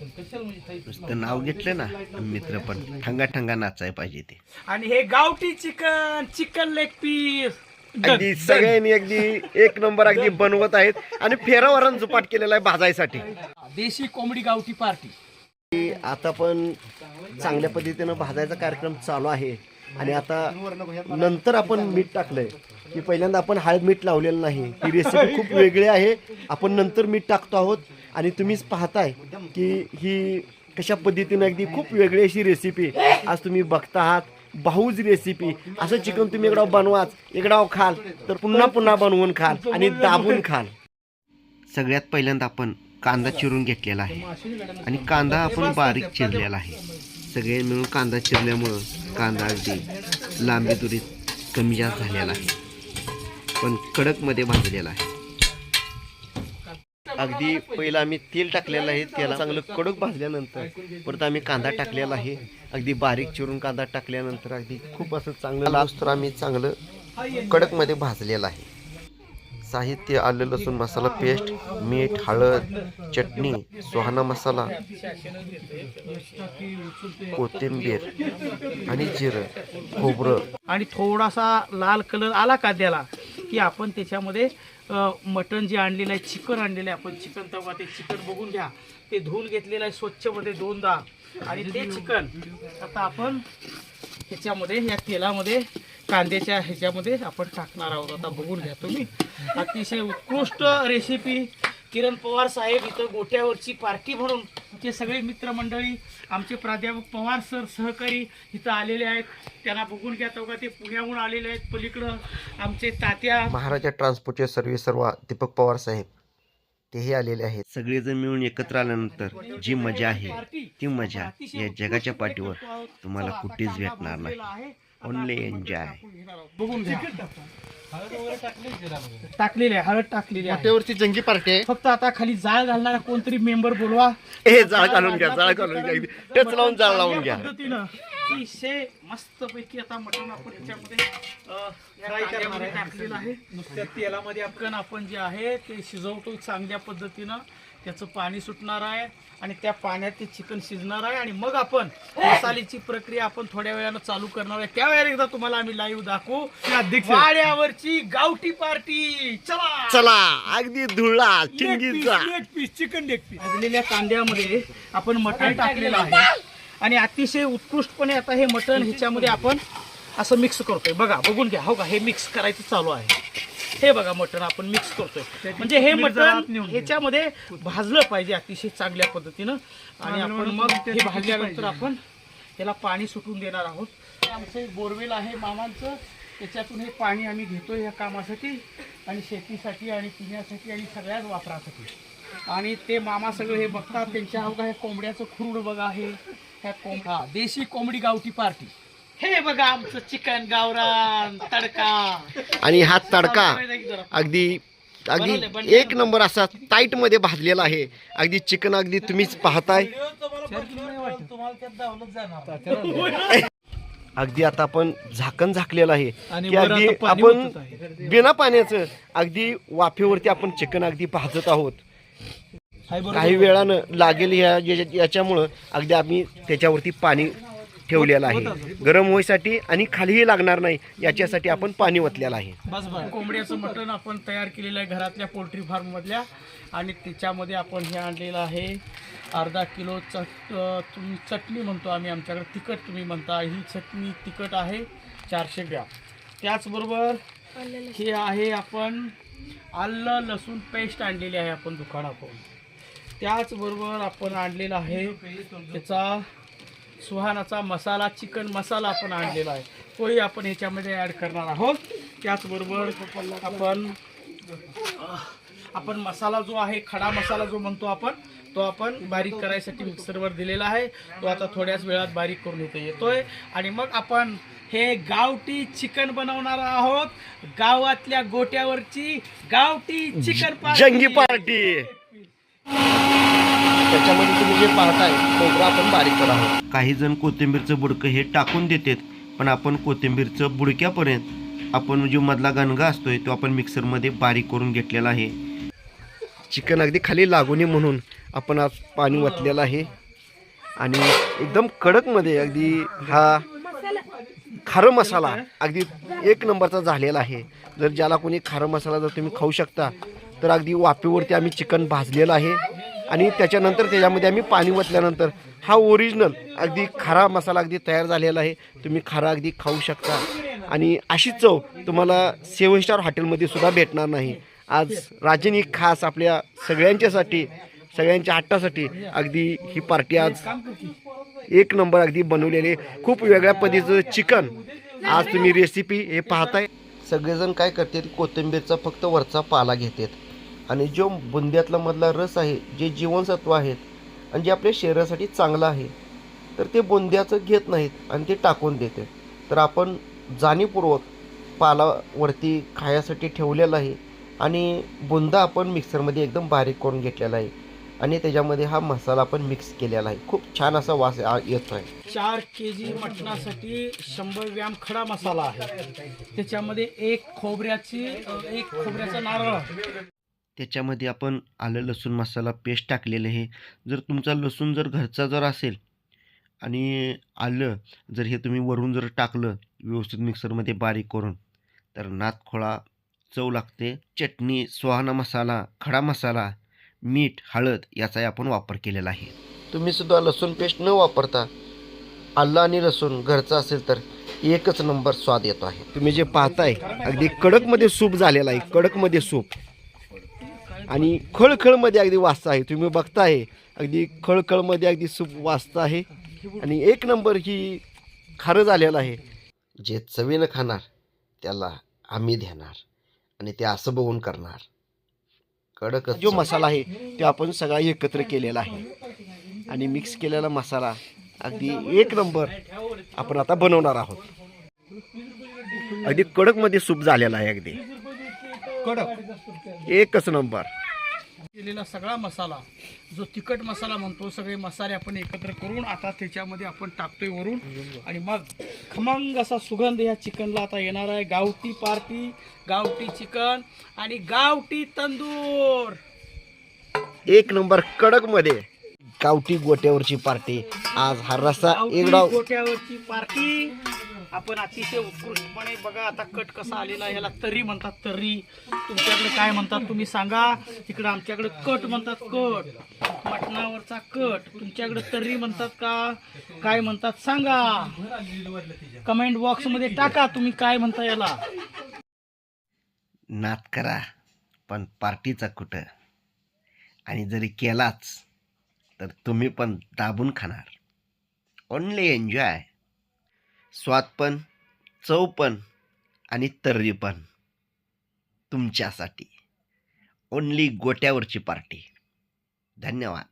नुसतं नाव घेतलं ना मित्र पण. ठंगा ठंगा नाचाय पाहिजे ते. आणि हे गावठी चिकन चिकन लेग पीस. अगदी सगळ्यांनी अगदी एक नंबर अगदी बनवत आहेत आणि फेरावरण जुपाट केलेला आहे भाजायसाठी. देशी कोंबडी गावठी पार्टी. आता पण चांगल्या पद्धतीनं भाजायचा कार्यक्रम चालू आहे. आणि आता नंतर आपण मीठ टाकलंय. की पहिल्यांदा आपण हळद मीठ लावलेलं नाही. ही रेसिपी खूप वेगळी आहे. आपण नंतर मीठ टाकतो आहोत. आणि तुम्हीच पाहताय की ही कशा पद्धतीनं अगदी खूप वेगळी अशी रेसिपी आज तुम्ही बघता आहात भाऊज रेसिपी असं चिकन तुम्ही एकडाव बनवाच एकडाव खाल तर पुन्हा पुन्हा बनवून खाल आणि दाबून खाल. सगळ्यात पहिल्यांदा आपण कांदा चिरून घेतलेला आहे. आणि कांदा आपण बारीक चिरलेला आहे. सगळे मिळून कांदा चिरल्यामुळं कांदा अगदी लांबी दुरीत कमी जास्त झालेला आहे. पण कडकमध्ये भाजलेला आहे. अगदी पहिलं आम्ही तेल टाकलेलं आहे त्याला चांगलं कडक भाजल्यानंतर परत आम्ही कांदा टाकलेला आहे. अगदी बारीक चिरून कांदा टाकल्यानंतर अगदी खूप असं चांगलं लास्ट तर आम्ही चांगलं कडकमध्ये भाजलेलं आहे. साहित्य आलं लसूण मसाला पेस्ट मीठ हळद चटणी सुहाना मसाला कोथिंबीर आणि जिरं खोबरं. आणि थोडासा लाल कलर आला कांद्याला की आपण त्याच्यामध्ये मटण जे आणलेलं आहे चिकन आणलेलं आहे आपण चिकन तवा ते चिकन बघून घ्या. ते धुवून घेतलेलं आहे स्वच्छमध्ये दोनदा. आणि ते चिकन आता आपण ह्याच्यामध्ये या तेलामध्ये कांद्याच्या ह्याच्यामध्ये आपण टाकणार आहोत. आता बघून घ्या तुम्ही. अतिशय उत्कृष्ट रेसिपी किरण पवार साहेब इथं गोट्यावरची पार्टी म्हणून आमचे सगळे मित्रमंडळी आमचे प्राध्यापक पवार सर सहकारी इथं आलेले आहेत. त्यांना बघून घ्या तेव्हा ते पुण्याहून आलेले आहेत. पलीकडं आमचे तात्या महाराजा ट्रान्सपोर्टचे सर्व्हिस सर्व दीपक पवार साहेब. तेही आलेले आहेत. सगळेजण मिळून एकत्र आल्यानंतर जी मजा आहे ती मजा या जगाच्या पाठीवर तुम्हाला कुठेच भेटणार नाही. ओनली एन्जॉय बघून घ्या. टाकलेले आहे हळद टाकलेली आहे. त्यावरती जंगी पार्टी आहे. फक्त आता खाली जाळ घालणारा कोणतरी मेंबर बोलवा. ए जाळ घालून घ्या जाळ घालून घ्या. टच लावून जाळ लावून घ्या. अतिशय मस्त पैकी आता मटण आपण करणार टाकलेलं आहे. नुसत्या तेलामध्ये आपण आपण जे आहे ते शिजवतो चांगल्या पद्धतीनं. त्याचं पाणी सुटणार आहे आणि त्या पाण्यात ते चिकन शिजणार आहे आणि मग आपण मसाल्याची प्रक्रिया आपण थोड्या वेळानं चालू करणार आहे. त्यावेळेला एकदा तुम्हाला आम्ही लाईव्ह दाखवू. वाड्यावरची गावठी पार्टी. चला! चला अगदी धुळा चिंगीचा. पीस चिकन लेग पीस भाजलेल्या कांद्यामध्ये आपण मटण टाकलेलं आहे. आणि अतिशय उत्कृष्टपणे आता हे मटण ह्याच्यामध्ये आपण असं मिक्स करतोय. बघा बघून घ्या. हो का हे मिक्स करायचं चालू आहे. हे बघा मटण आपण मिक्स करतोय. म्हणजे हे मटण ह्याच्यामध्ये भाजलं पाहिजे अतिशय चांगल्या पद्धतीनं. आणि आपण मग हे भाजल्यानंतर आपण त्याला पाणी सुटून देणार आहोत. आमचं बोरवेल आहे मामांचं. त्याच्यातून हे पाणी आम्ही घेतोय या कामासाठी आणि शेतीसाठी आणि पिण्यासाठी आणि सगळ्याच वापरासाठी. आणि ते मामा सगळं हे बघतात त्यांच्या अवघा हे कोंबड्याचं खुरड बघा हे. ह्या कोंब हा देशी कोंबडी गावठी पार्टी. हे बघा आमचं चिकन गावरान तडका. आणि हा तडका अगदी अगदी एक नंबर असा टाईटमध्ये भाजलेला आहे. अगदी चिकन अगदी तुम्हीच पाहताय. अगदी आता आपण झाकण झाकलेलं आहे. आणि की अगदी आपण. बिना पाण्याचं अगदी वाफेवरती आपण चिकन अगदी भाजत आहोत. काही वेळानं लागेल या या- याच्यामुळं अगदी आम्ही त्याच्यावरती पाणी ठेवलेलं आहे. गरम होईसाठी आणि खालीही लागणार नाही याच्यासाठी आपण पाणी ओतलेलं आहे. बस बस. कोंबड्याचं मटण आपण तयार केलेलं आहे घरातल्या पोल्ट्री फार्म मधल्या आणि त्याच्यामध्ये आपण हे आणलेलं आहे. अर्धा किलो चट तुम्ही चटणी म्हणतो आम्ही आमच्याकडे. तिखट तुम्ही म्हणता. ही चटणी तिखट आहे चारशे ग्रॅम. त्याचबरोबर हे आहे आपण आलं लसूण पेस्ट आणलेली आहे आपण दुकानातून. त्याचबरोबर आपण आणलेला आहे त्याचा सुहानाचा मसाला चिकन मसाला आपण आणलेला आहे. तोही आपण ह्याच्यामध्ये ॲड करणार आहोत. त्याचबरोबर आपण आपण मसाला जो आहे खडा मसाला जो म्हणतो आपण तो आपण बारीक करायसाठी मिक्सरवर दिलेला आहे. तो आता थोड्याच वेळात बारीक करून इथे येतोय. आणि मग आपण हे गावठी चिकन बनवणार आहोत. गावातल्या गोट्यावरची गावठी चिकन पार्टी. जंगी पार्टी. त्याच्यामध्ये तुम्ही जे पाहताय खोबरं आपण बारीक करा काही जण कोथिंबीरचं बुडकं हे टाकून देतात पण आपण कोथिंबीरचं बुडक्यापर्यंत आपण जो मधला गणगा असतोय तो आपण मिक्सरमध्ये बारीक करून घेतलेला आहे. चिकन अगदी खाली लागू नये म्हणून आपण आज पाणी वतलेलं आहे. आणि एकदम कडकमध्ये अगदी हा खारं मसाला अगदी एक नंबरचा झालेला आहे. जर ज्याला कोणी खारं मसाला जर तुम्ही खाऊ शकता तर अगदी वाफेवरती आम्ही चिकन भाजलेलं आहे. आणि त्याच्यानंतर त्याच्यामध्ये आम्ही पाणी ओतल्यानंतर हा ओरिजिनल अगदी खारा मसाला अगदी तयार झालेला आहे. तुम्ही खारा अगदी खाऊ शकता. आणि अशी चव तुम्हाला सेवन स्टार हॉटेलमध्ये सुद्धा भेटणार नाही. आज राजनी खास आपल्या सगळ्यांच्यासाठी सगळ्यांच्या हट्टासाठी अगदी ही पार्टी आज एक नंबर अगदी बनवलेले खूप वेगळ्या पद्धतीचं चिकन. आज तुम्ही रेसिपी हे पाहताय. सगळेजण काय करतात? कोथिंबीरचा फक्त वरचा पाला घेतात. आणि जो बुंद्यातला मधला रस आहे जे जीवनसत्व आहेत आणि जे आपल्या शरीरासाठी चांगलं आहे तर ते बुंद्याचं घेत नाहीत आणि ते टाकून देते. तर आपण जाणीवपूर्वक पालावरती खायासाठी ठेवलेला आहे आणि बुंदा आपण मिक्सरमध्ये एकदम बारीक करून घेतलेला आहे आणि त्याच्यामध्ये हा मसाला आपण मिक्स केलेला आहे. खूप छान असा वास येतो आहे चार के जी मटणासाठी शंभर ग्रॅम खडा मसाला आहे. त्याच्यामध्ये एक खोबऱ्याची एक खोबऱ्याचा नारळ. त्याच्यामध्ये आपण आलं लसूण मसाला पेस्ट टाकलेलं आहे. जर तुमचा लसूण जर घरचा जर असेल आणि आलं जर हे तुम्ही वरून जर टाकलं व्यवस्थित मिक्सरमध्ये बारीक करून तर नातखोळा चव लागते. चटणी सुहाना मसाला खडा मसाला मीठ हळद याचाही आपण वापर केलेला आहे. तुम्ही सुद्धा लसूण पेस्ट न वापरता आलं आणि लसूण घरचं असेल तर एकच नंबर स्वाद येतो आहे. तुम्ही जे पाहताय अगदी कडकमध्ये सूप झालेला आहे. कडकमध्ये सूप. आणि खळखळमध्ये अगदी वाचता आहे. तुम्ही बघताय अगदी खळखळमध्ये अगदी सूप वाचतं आहे. आणि एक नंबर ही खारं झालेलं आहे. जे चवीनं खाणार त्याला आम्ही देणार आणि ते असं बघून करणार. कडक जो मसाला आहे ते आपण सगळा एकत्र केलेला आहे. आणि मिक्स केलेला मसाला अगदी एक नंबर आपण आता बनवणार आहोत. अगदी कडकमध्ये सूप झालेला आहे अगदी. कडक. एकच नंबर. केलेला सगळा मसाला जो तिखट मसाला म्हणतो सगळे मसाले आपण एकत्र करून आता त्याच्यामध्ये आपण टाकतोय वरून. आणि मग खमंग असा सुगंध या चिकनला आता येणार आहे. गावठी पार्टी गावठी चिकन आणि गावठी तंदूर. एक नंबर कडकमध्ये गावठी गोट्यावरची पार्टी. आज हा रस्सा डाव गोट्यावरची पार्टी. आपण अतिशय उत्कृष्टपणे बघा आता कट कसा आलेला याला तरी म्हणतात तरी. तुमच्याकडे काय म्हणतात तुम्ही सांगा. तिकडे आमच्याकडे कट म्हणतात कट. मटणावरचा कट. तुमच्याकडे तर्री म्हणतात का? काय म्हणतात सांगा. कमेंट बॉक्समध्ये टाका तुम्ही काय म्हणता याला. नात करा पण पार्टीचा कुठं? आणि जरी केलाच तर तुम्ही पण दाबून खाणार. ओनली एन्जॉय स्वाद पण चव पण आणि तर्री पण तुमच्यासाठी. ओन्ली गोट्यावरची पार्टी धन्यवाद.